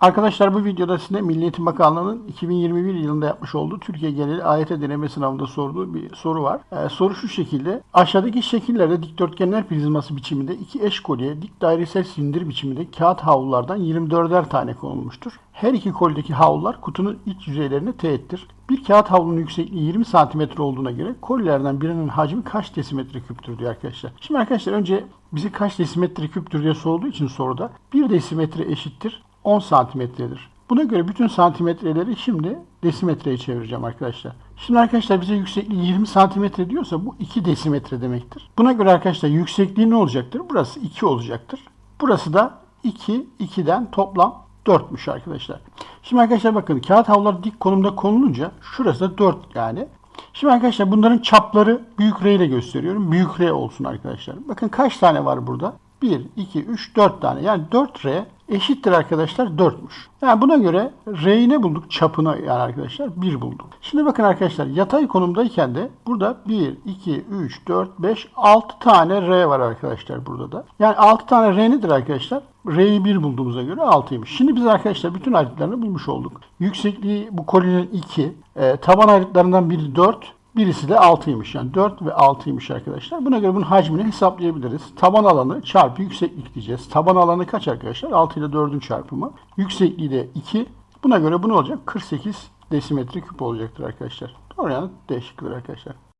Arkadaşlar bu videoda size Milli Eğitim Bakanlığı'nın 2021 yılında yapmış olduğu Türkiye geneli AYT deneme sınavında sorduğu bir soru var. Ee, soru şu şekilde. Aşağıdaki şekillerde dikdörtgenler prizması biçiminde iki eş kolye dik dairesel silindir biçiminde kağıt havlulardan 24'er tane konulmuştur. Her iki kolyedeki havlular kutunun iç yüzeylerine teğettir. Bir kağıt havlunun yüksekliği 20 cm olduğuna göre kolyelerden birinin hacmi kaç desimetre küptür diyor arkadaşlar. Şimdi arkadaşlar önce bizi kaç desimetre küptür diye sorduğu için soruda 1 desimetre eşittir 10 santimetredir. Buna göre bütün santimetreleri şimdi desimetreye çevireceğim arkadaşlar. Şimdi arkadaşlar bize yüksekliği 20 santimetre diyorsa bu 2 desimetre demektir. Buna göre arkadaşlar yüksekliği ne olacaktır? Burası 2 olacaktır. Burası da 2, 2'den toplam 4'müş arkadaşlar. Şimdi arkadaşlar bakın kağıt havlular dik konumda konulunca şurası da 4 yani. Şimdi arkadaşlar bunların çapları büyük R ile gösteriyorum. Büyük R olsun arkadaşlar. Bakın kaç tane var burada? 1, 2, 3, 4 tane. Yani 4R eşittir arkadaşlar 4'müş. Yani buna göre R'yi ne bulduk? Çapını yani arkadaşlar 1 bulduk. Şimdi bakın arkadaşlar yatay konumdayken de burada 1, 2, 3, 4, 5, 6 tane R var arkadaşlar burada da. Yani 6 tane R nedir arkadaşlar? R'yi 1 bulduğumuza göre 6'ymış. Şimdi biz arkadaşlar bütün ayrıtlarını bulmuş olduk. Yüksekliği bu kolinin 2, e, taban ayrıtlarından biri 4, Birisi de 6'ymış. Yani 4 ve 6'ymış arkadaşlar. Buna göre bunun hacmini hesaplayabiliriz. Taban alanı çarpı yükseklik diyeceğiz. Taban alanı kaç arkadaşlar? 6 ile 4'ün çarpımı. Yüksekliği de 2. Buna göre bu ne olacak? 48 desimetre küp olacaktır arkadaşlar. Doğru yani D arkadaşlar.